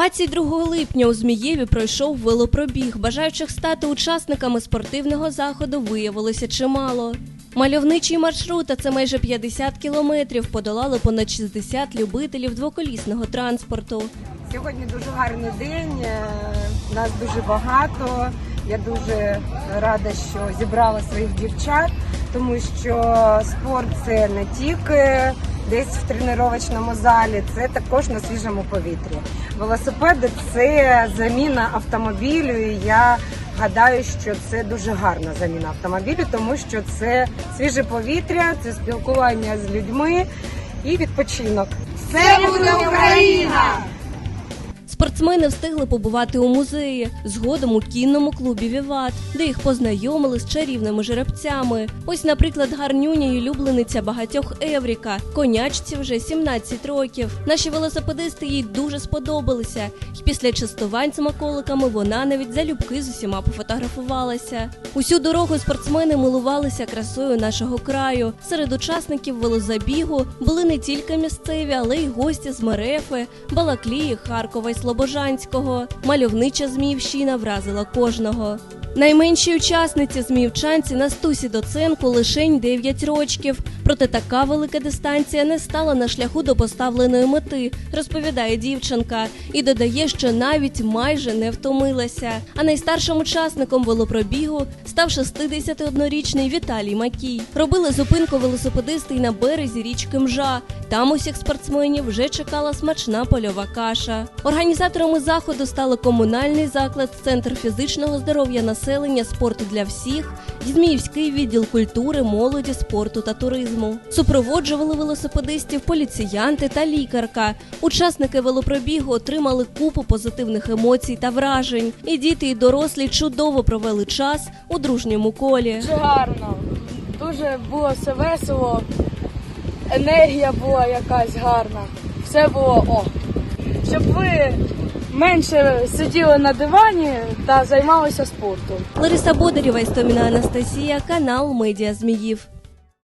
22 липня у Змієві пройшов велопробіг. Бажаючих стати учасниками спортивного заходу виявилося чимало. Мальовничий маршрут, а це майже 50 кілометрів, подолали понад 60 любителів двоколісного транспорту. Сьогодні дуже гарний день, е, нас дуже багато. Я дуже рада, що зібрала своїх дівчат, тому що спорт це не тільки десь в тренувальному залі, це також на свіжому повітрі. Велосипеди це заміна автомобілю. і Я гадаю, що це дуже гарна заміна автомобілю, тому що це свіже повітря, це спілкування з людьми і відпочинок. Все буде Україна! Спортсмени встигли побувати у музеї, згодом у кінному клубі Віват, де їх познайомили з чарівними жеребцями. Ось, наприклад, гарнюня й улюблениця багатьох Евріка. Конячці вже 17 років. Наші велосипедисти їй дуже сподобалися, і після частувань смаколиками вона навіть залюбки з усіма пофотографувалася. Усю дорогу спортсмени милувалися красою нашого краю. Серед учасників велозабігу були не тільки місцеві, але й гості з Мерефи, Балаклії, Харкова й Слобожанського. Мальовнича Зміївщина вразила кожного. Найменшій учасниці зміївчанці Настусі Доценко лишень 9 рочків. Проте така велика дистанція не стала на шляху до поставленої мети, розповідає дівчинка, і додає, що навіть майже не втомилася. А найстаршим учасником велопробігу став 61-річний Віталій Макій. Робили зупинку велосипедисти й на березі річки Мжа. Там усіх спортсменів вже чекала смачна польова каша. Організаторами заходу стали комунальний заклад, центр фізичного здоров'я населення, спорту для всіх, Зміївський відділ культури, молоді, спорту та туризму. Супроводжували велосипедистів поліціянти та лікарка. Учасники велопробігу отримали купу позитивних емоцій та вражень. І діти, і дорослі чудово провели час у дружньому колі. Дуже гарно. Дуже було все весело. Енергія була якась гарна. Все було о. Щоб ви менше сиділи на дивані та займалися спортом. Лариса Бодарєва, Істоміна Анастасія, канал Медіа Зміїв.